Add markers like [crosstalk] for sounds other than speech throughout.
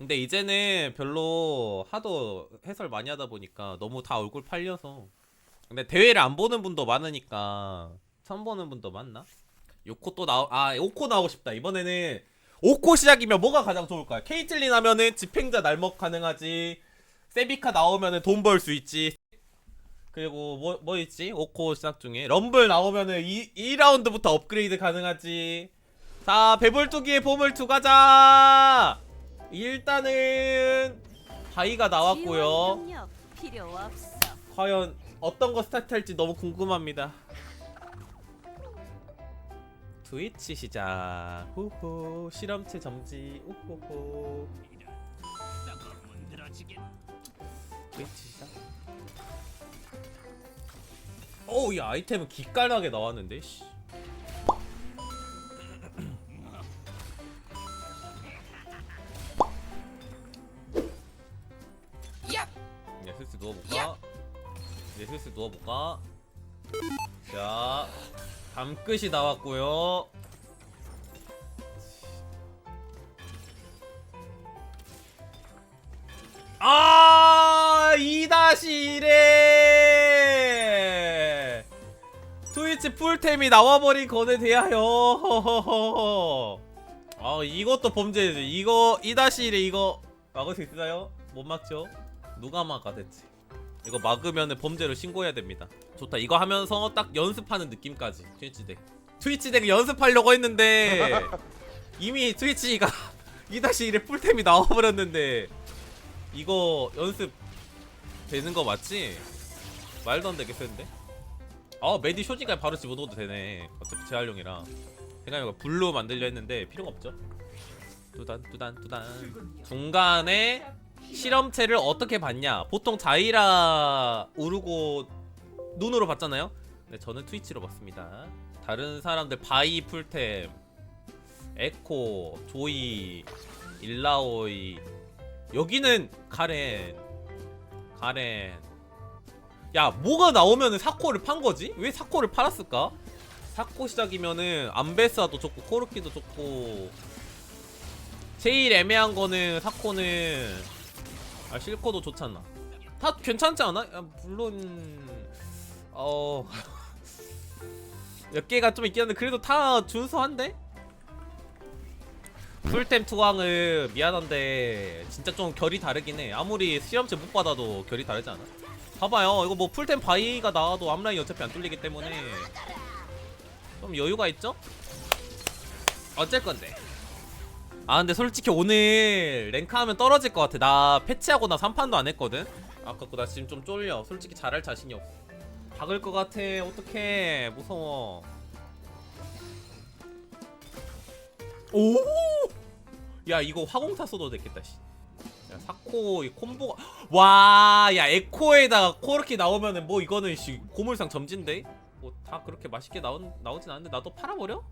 근데 이제는 별로 하도 해설 많이 하다 보니까 너무 다 얼굴 팔려서. 근데 대회를 안 보는 분도 많으니까 처음 보는 분도 많나? 요코 또 나오 아 오코 나오고 싶다. 이번에는 오코 시작이면 뭐가 가장 좋을까요? 케이틀린 하면은 집행자 날먹 가능하지. 세비카 나오면은 돈 벌 수 있지. 그리고 뭐, 뭐 있지? 오코 시작 중에. 럼블 나오면은 2, 2라운드부터 업그레이드 가능하지. 자 배불뚝이의 보물투 가자 일단은 바이가 나왔고요. 과연 어떤 거 스타트할지 너무 궁금합니다. 트위치 시작. 후후 실험체 정지. 우후후. 트위치 시작. 어우 이 아이템은 기깔나게 나왔는데 씨. 슬슬 누워볼까? 이제 슬슬 누워볼까? 자, 밤끝이 나왔고요. 아, 2-1에 트위치 풀템이 나와버린 것에 대하여 [laughs] 아 이것도 범죄지 이거 2-1에 이거 막을 수 있어요? 못 막죠? 누가 막아 대체 이거 막으면 범죄로 신고해야 됩니다. 좋다. 이거 하면서 딱 연습하는 느낌까지. 트위치 덱. 트위치 덱 연습하려고 했는데 [laughs] 이미 트위치가 [laughs] 2-1에 풀템이 나와버렸는데 이거 연습 되는 거 맞지? 말도 안 되겠는데? 아 메디 쇼지까지 바로 집어넣어도 되네. 어차피 재활용이라. 생각해보니까 블루 만들려 했는데 필요가 없죠. 뚜단 뚜단 뚜단. 중간에 실험체를 어떻게 봤냐? 보통 자이라 우르고 눈으로 봤잖아요? 네 저는 트위치로 봤습니다. 다른 사람들 바이 풀템 에코 조이 일라오이. 여기는 가렌. 가렌. 야 뭐가 나오면은 사코를 판 거지? 왜 사코를 팔았을까? 사코 시작이면은 암베스아도 좋고 코르키도 좋고. 제일 애매한 거는 사코는 아 실코도 좋잖아 다 괜찮지 않아? 야, 물론 어... [laughs] 몇 개가 좀 있긴 한데 그래도 다 준수한데? 풀템 투광은 미안한데 진짜 좀 결이 다르긴 해 아무리 실험체 못 받아도 결이 다르지 않아? 봐봐요 이거 뭐 풀템 바이가 나와도 앞라인 어차피 안 뚫리기 때문에 좀 여유가 있죠? 어쩔 건데 아 근데 솔직히 오늘 랭크하면 떨어질 것 같아. 나 패치하고 나 3판도 안 했거든? 아깝고 나 지금 좀 쫄려. 솔직히 잘할 자신이 없어 박을 것 같아. 어떡해. 무서워. 오! 야 이거 화공타 써도 되겠다 씨. 야 사코 이 콤보가 와야 에코에다가 코르키 나오면은 뭐 이거는 씨 고물상 점진데? 뭐 다 그렇게 맛있게 나온 나오진 않는데 나도 팔아버려?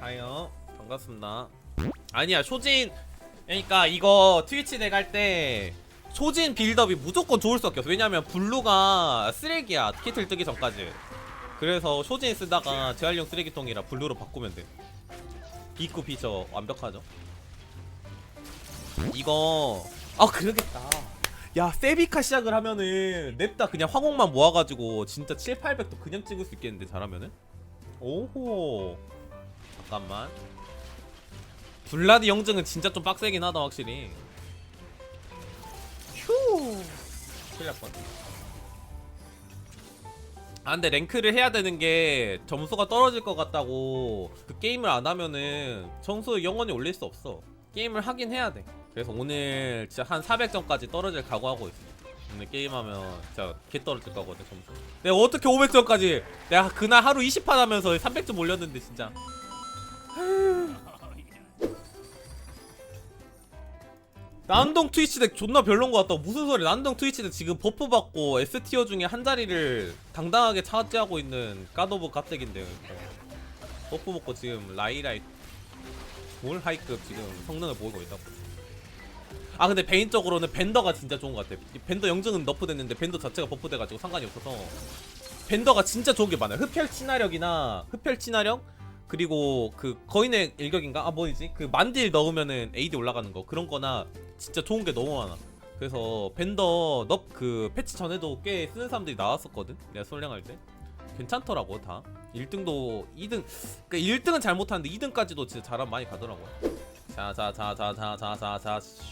하요. 반갑습니다. 아니야 쇼진. 그러니까 이거 트위치 덱 할 때 쇼진 빌드업이 무조건 좋을 수밖에 없어. 왜냐면 블루가 쓰레기야 키틀 뜨기 전까지. 그래서 쇼진 쓰다가 재활용 쓰레기통이라 블루로 바꾸면 돼. 입구 피처 완벽하죠? 이거 아 그러겠다. 야 세비카 시작을 하면은 냅다 그냥 화공만 모아가지고 진짜 7, 800도 그냥 찍을 수 있겠는데 잘하면은? 오호 잠깐만. 블라디 영증은 진짜 좀 빡세긴 하다 확실히. 휴. 큰일 날뻔. 아 근데 랭크를 해야 되는 게 점수가 떨어질 것 같다고 그 게임을 안 하면은 점수 영원히 올릴 수 없어. 게임을 하긴 해야 돼. 그래서 오늘 진짜 한 400점까지 떨어질 각오하고 있어 오늘 게임하면 진짜 개 떨어질 거거든 점수. 내가 어떻게 500점까지. 내가 그날 하루 20판 하면서 300점 올렸는데 진짜 난동 트위치 덱 존나 별론 것 같다고. 무슨 소리 난동 트위치 덱 지금 버프 받고 S티어 중에 한 자리를 당당하게 차지하고 있는 까도브 갓덱인데요. 버프 먹고 지금 라이라이 뭘 하이급 지금 성능을 보이고 있다고. 아 근데 개인적으로는 벤더가 진짜 좋은 것 같아. 이 벤더 영증은 너프 됐는데 벤더 자체가 버프 돼가지고 상관이 없어서. 벤더가 진짜 좋은 게 많아요. 흡혈 친화력이나 흡혈 친화력 그리고 그 거인의 일격인가? 아 뭐지? 그 만딜 넣으면은 AD 올라가는 거 그런 거나 진짜 좋은 게 너무 많아. 그래서 벤더 넙 그 패치 전에도 꽤 쓰는 사람들이 나왔었거든. 내가 솔랭할 때. 괜찮더라고 다. 1등도 2등 그러니까 1등은 잘 못하는데 2등까지도 진짜 잘하면 많이 가더라고. 자자자자자자자자 슈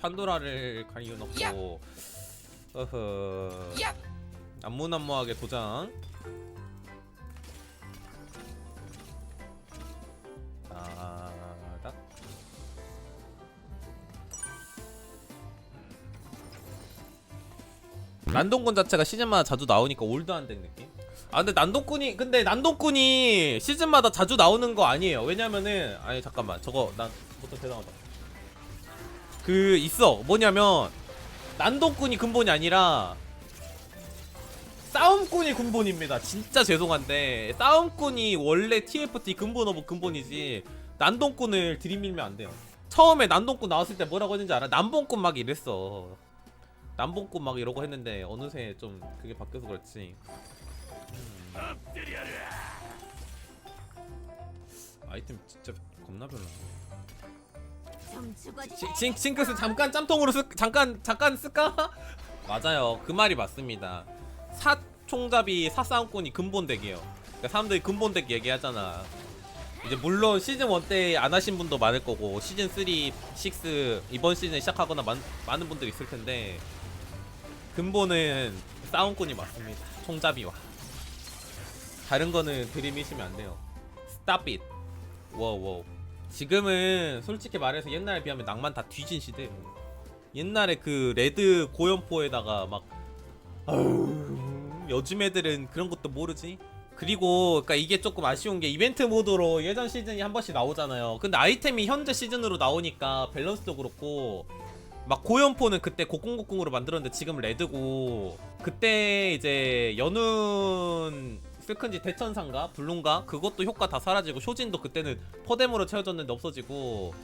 판도라를 가리어 놓고 어허 난무난무하게 도장 난동꾼 자체가 시즌마다 자주 나오니까 올드한 된 느낌? 아 근데 난동꾼이 근데 난동꾼이 시즌마다 자주 나오는 거 아니에요. 왜냐면은 아니 잠깐만. 저거 난 보통 대단하다. 그 있어. 뭐냐면 난동꾼이 근본이 아니라 싸움꾼이 근본입니다. 진짜 죄송한데 싸움꾼이 원래 TFT 근본 오브 근본이지 난동꾼을 들이밀면 안 돼요. 처음에 난동꾼 나왔을 때 뭐라고 했는지 알아? 남봉꾼 막 이랬어 남봉꾼 막 이러고 했는데 어느새 좀 그게 바뀌어서 그렇지 음. 아이템 진짜 겁나 별로. 징- 징, 징크스 잠깐 짬통으로 쓸 잠깐 잠깐 쓸까? [laughs] 맞아요 그 말이 맞습니다 사 총잡이 사싸움꾼이 근본 덱이에요 그러니까 사람들이 근본 덱 얘기하잖아 이제 물론 시즌 1 때 안 하신 분도 많을 거고 시즌 3, 6 이번 시즌 시작하거나 많, 많은 분들이 있을 텐데 근본은 싸움꾼이 맞습니다 총잡이와 다른 거는 들이미시면 안 돼요 Stop it 워우 지금은 솔직히 말해서 옛날에 비하면 낭만 다 뒤진 시대예요. 옛날에 그 레드 고연포에다가 막 아유, 요즘 애들은 그런 것도 모르지. 그리고 그러니까 이게 조금 아쉬운 게 이벤트 모드로 예전 시즌이 한 번씩 나오잖아요. 근데 아이템이 현재 시즌으로 나오니까 밸런스도 그렇고 막 고연포는 그때 곡궁곡궁으로 만들었는데 지금 레드고 그때 이제 연운 슬큰지 대천상가 블룬가 그것도 효과 다 사라지고 쇼진도 그때는 퍼뎀으로 채워졌는데 없어지고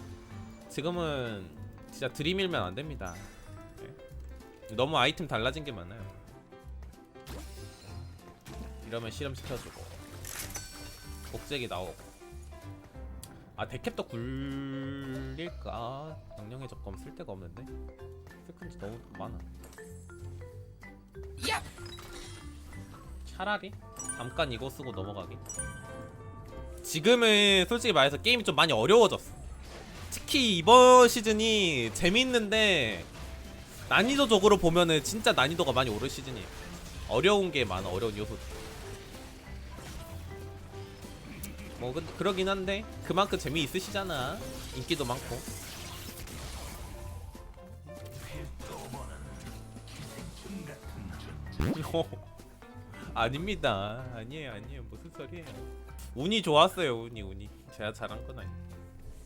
지금은 진짜 들이밀면 안 됩니다. 네. 너무 아이템 달라진 게 많아요. 이러면 실험 시켜주고 복제기 나오고 아 데캡도 굴릴까 영영의 적검 쓸 데가 없는데 슬큰지 너무 많아. 차라리 잠깐 이거 쓰고 넘어가기. 지금은 솔직히 말해서 게임이 좀 많이 어려워졌어. 특히 이번 시즌이 재밌는데 난이도적으로 보면은 진짜 난이도가 많이 오른 시즌이에요. 어려운 게 많아 어려운 요소들. 뭐 근데 그러긴 한데 그만큼 재미 있으시잖아. 인기도 많고. 아닙니다. 아니에요, 아니에요. 무슨 소리예요? 운이 좋았어요, 운이, 운이. 제가 잘한 건 아니에요.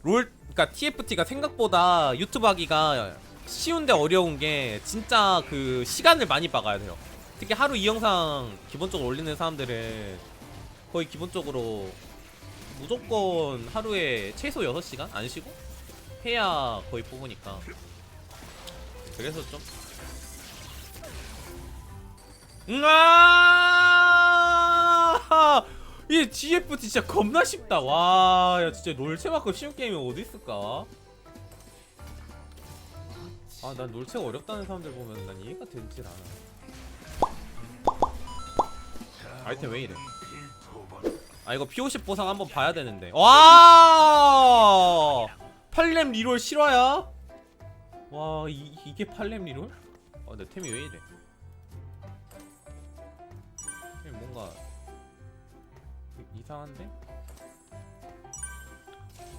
롤, 그러니까 TFT가 생각보다 유튜브 하기가 쉬운데 어려운 게 진짜 그 시간을 많이 박아야 돼요. 특히 하루 이 영상 기본적으로 올리는 사람들은 거의 기본적으로 무조건 하루에 최소 6시간 안 쉬고 해야 거의 뽑으니까 그래서 좀 으아! 이 GFT 진짜 겁나 쉽다. 와, 야 진짜 롤체만큼 쉬운 게임이 어디 있을까? 아, 난 롤체가 어렵다는 사람들 보면 난 이해가 되질 않아. 아이템 왜 이래? 아 이거 P50 보상 한번 봐야 되는데. 와! 8렘 리롤 실화야? 와, 이, 이게 8렘 리롤? 아, 내 템이 왜 이래? 뭔가 이- 이상한데?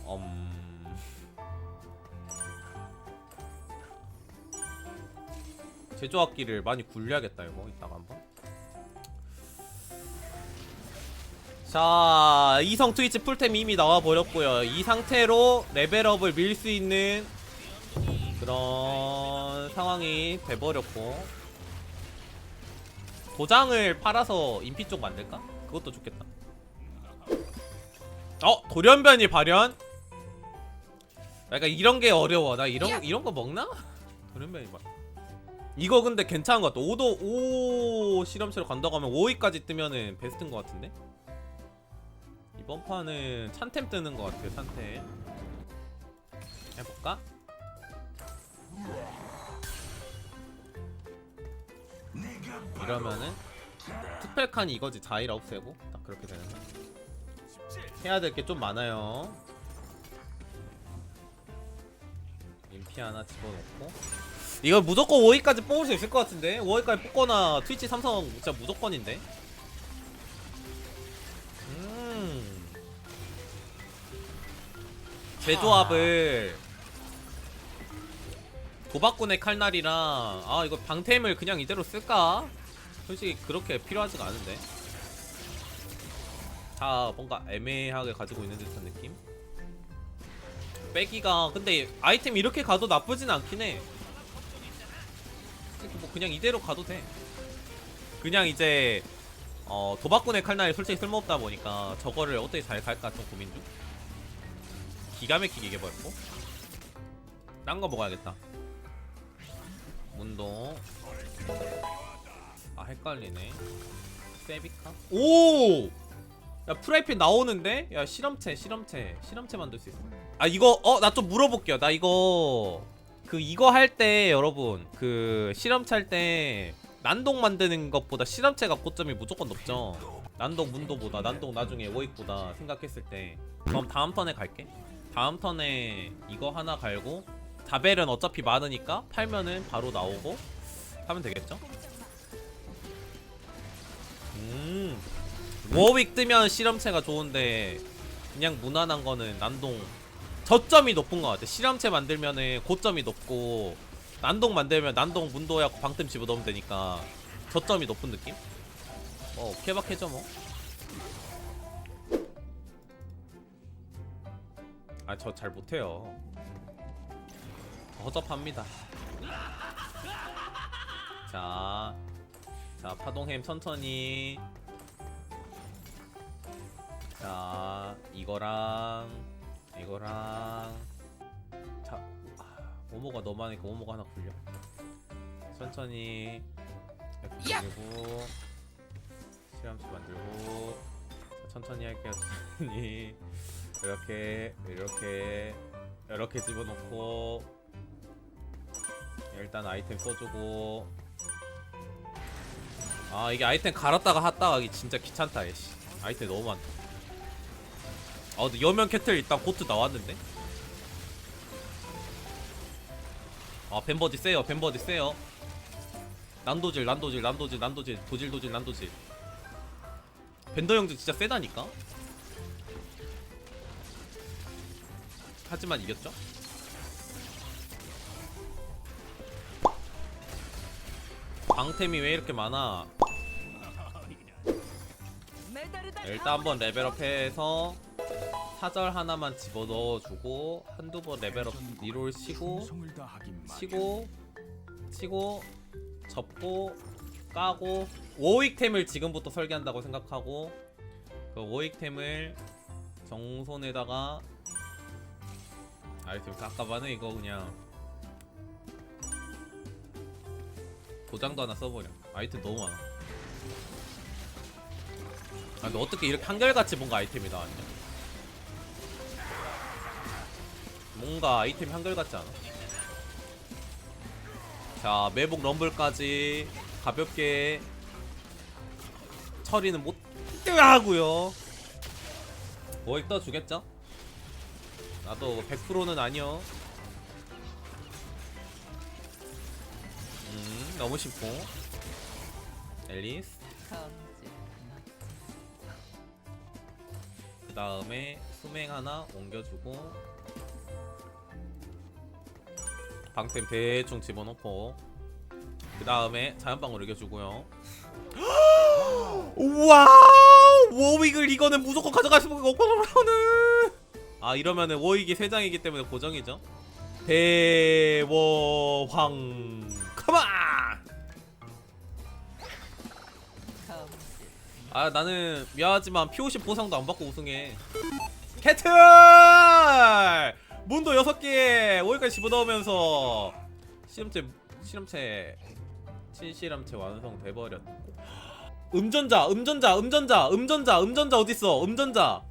음. 제조학기를 많이 굴려야겠다 이거 이따가 한번. 자 이성 트위치 풀템 이미 나와 버렸고요. 이 상태로 레벨업을 밀 수 있는 그런 상황이 돼버렸고 도장을 팔아서 인피 쪽 만들까? 그것도 좋겠다. 어 돌연변이 발현? 약간 이런 게 어려워. 나 이런 이런 거 먹나? [laughs] 돌연변이 발. 이거 근데 괜찮은 것 같아 5도 5 실험체로 간다고 하면 5위까지 뜨면은 베스트인 것 같은데 이번 판은 찬템 뜨는 것 같아요 찬템. 해볼까? 이러면은 투펠칸이 이거지. 자이라 없애고. 딱 그렇게 되는 거 해야 될 게 좀 많아요. 인피 하나 집어넣고. 이거 무조건 5위까지 뽑을 수 있을 것 같은데? 5위까지 뽑거나 트위치 삼성 진짜 무조건인데 제 조합을 도박꾼의 칼날이랑 아 이거 방템을 그냥 이대로 쓸까? 솔직히 그렇게 필요하지가 않은데 다 뭔가 애매하게 가지고 있는 듯한 느낌? 빼기가 근데 아이템 이렇게 가도 나쁘진 않긴 해 뭐 그냥 이대로 가도 돼 그냥 이제 어 도박꾼의 칼날이 솔직히 쓸모없다 보니까 저거를 어떻게 잘 갈까 좀 고민 중 기가 막히게 이겨버렸고. 딴 거 먹어야겠다. 문도 아 헷갈리네. 세비카? 오! 야 프라이팬 나오는데? 야 실험체 실험체. 실험체 만들 수 있어. 아 이거 어 나 좀 물어볼게요. 나 이거 그 이거 할 때 여러분 그 실험체 할 때 난동 만드는 것보다 실험체가 고점이 무조건 높죠? 난동 문도보다 난동 나중에 워익보다 생각했을 때. 그럼 다음 턴에 갈게 다음 턴에 이거 하나 갈고 다벨은 어차피 많으니까 팔면은 바로 나오고 하면 되겠죠? 음 워윅 뜨면 실험체가 좋은데 그냥 무난한 거는 난동 저점이 높은 것 같아 실험체 만들면은 고점이 높고 난동 만들면 난동 문도약 방템 집어넣으면 되니까 저점이 높은 느낌? 어 케바케죠 뭐 아 저 잘 못해요. 허접합니다. 자, 자 파동햄 천천히. 자 이거랑 이거랑. 자 아, 오모가 너무 많으니까 오모가 하나 굴려. 천천히. 이렇게 돌리고 실험실 만들고. 자, 천천히 할게요 천천히 이렇게 이렇게 이렇게 집어넣고 일단 아이템 써주고. 아 이게 아이템 갈았다가 하기 진짜 귀찮다 얘씨. 아이템 너무 많다. 아 근데 여면 캐틀 일단 고트 나왔는데? 아 벤버디 세요 벤버디 세요. 난도질 난도질 난도질 난도질 도질 도질 난도질. 벤더 형들 진짜 세다니까 하지만 이겼죠? 방템이 왜 이렇게 많아? 일단 한번 레벨업해서 사절 하나만 집어넣어주고 한두 번 레벨업 리롤 치고 치고 치고 접고 까고. 워익템을 지금부터 설계한다고 생각하고 그 워익템을 정손에다가 아이템 깎아봐는 이거 그냥 도장도 하나 써버려. 아이템 너무 많아. 아 근데 어떻게 이렇게 한결같이 뭔가 아이템이 나왔냐? 뭔가 아이템이 한결같지 않아? 자 매복 럼블까지 가볍게 처리는 못 하고요. 뭐익 떠주겠죠? 나도 100%는 아니요. 음 너무 쉽고 앨리스. 그 다음에 수맹 하나 옮겨주고. 방템 대충 집어넣고. 그 다음에 자연방울 이겨주고요. [gasps] 우와 워윅을 이거는 무조건 가져갈 수밖에 없거든요 아 이러면은 워윅이 3장이기 때문에 고정이죠. 대워황. 컴온! 아 나는 미안하지만 P50 보상도 안 받고 우승해. 캐틀! 문도 6개 5위까지 집어넣으면서 실험체 실험체 친실함체 완성돼 버렸고 음전자 음전자 음전자 음전자 음전자 어딨어? 음전자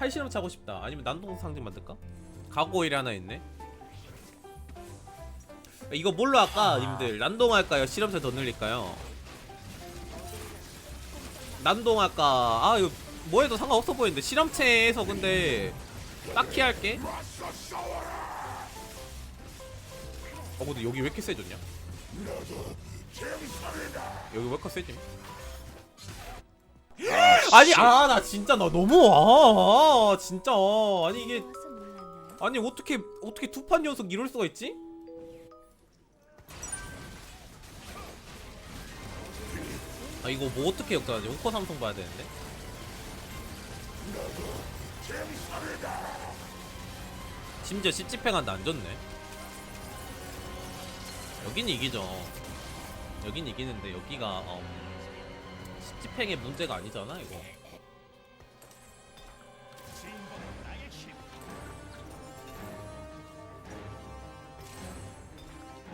팔실함체 하고 싶다. 아니면 난동 상징 만들까? 가고일 하나 있네. 이거 뭘로 할까 님들? 난동 할까요? 실험체 더 늘릴까요? 난동 할까? 아 이거 뭐 해도 상관없어 보이는데. 실험체에서 근데 딱히 할게. 어 근데 여기 왜 이렇게 세졌냐? 여기 왜 이렇게 세지 아니 아 나 진짜 나 너무 아 진짜 아니 이게? 아니 어떻게 어떻게 두 판 연속 이럴 수가 있지? 아 이거 뭐 어떻게 역전하지? 오커 삼성 봐야 되는데. 심지어 시집행한데 안 졌네. 여긴 이기죠. 여긴 이기는데 여기가 음, 시 집행의 문제가 아니잖아 이거.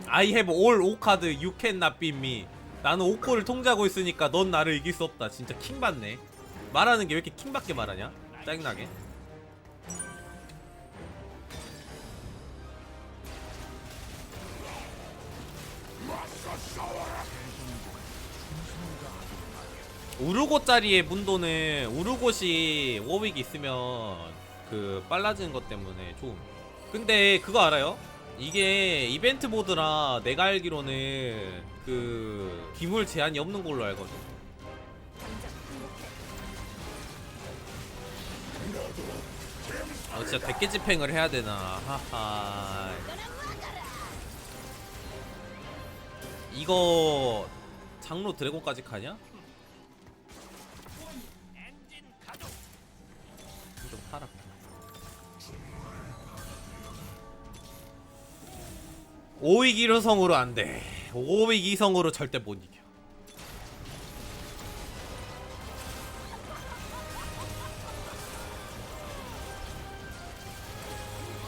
I have all 5카드 you cannot beat me. 나는 5코를 통제하고 있으니까 넌 나를 이길 수 없다. 진짜 킹 받네. 말하는 게 왜 이렇게 킹받게 말하냐? 짜증나게 우르고짜리의 문도는 우르고시 워윅 있으면 그 빨라지는 것 때문에 좀 근데 그거 알아요? 이게 이벤트 모드라 내가 알기로는 그 기물 제한이 없는 걸로 알거든. 아 진짜 대깨 집행을 해야 되나? 하하. 이거 장로 드래곤까지 가냐? 5위기로 성으로 안돼. 5위기 성으로 절대 못 이겨.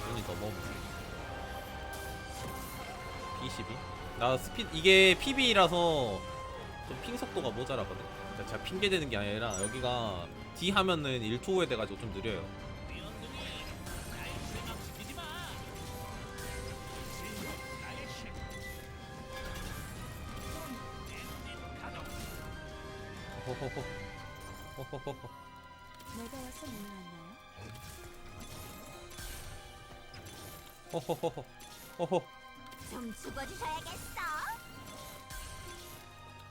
눈이 너무 없네 22? 나 스피 이게 PB라서 좀 핑 속도가 모자라거든? 제가 핑계대는 게 아니라 여기가 D 하면은 1초에 돼가지고 좀 느려요. 내가 와서 놀랐나요? 죽어주셔야겠어.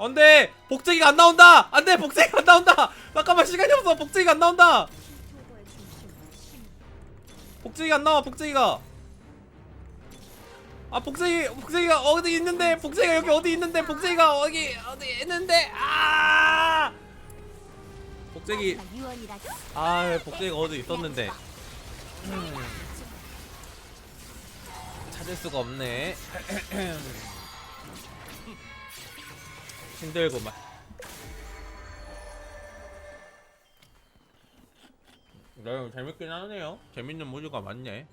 안돼! 복제기가 안 나온다! 안돼! 복제기가 안 나온다! 잠깐만 시간이 없어! 복제기가 안 나온다. 복제기가 안 나와 복제기가! 아 복제기 복제기가 어디 있는데? 복제기가 여기 어디 있는데? 복제기가 어디 어디 있는데? 아 복제기. 아 복제기가 어디 있었는데. 음. 찾을 수가 없네. [clears throat] 힘들구만. 네, 재밌긴 하네요. 재밌는 모드가 많네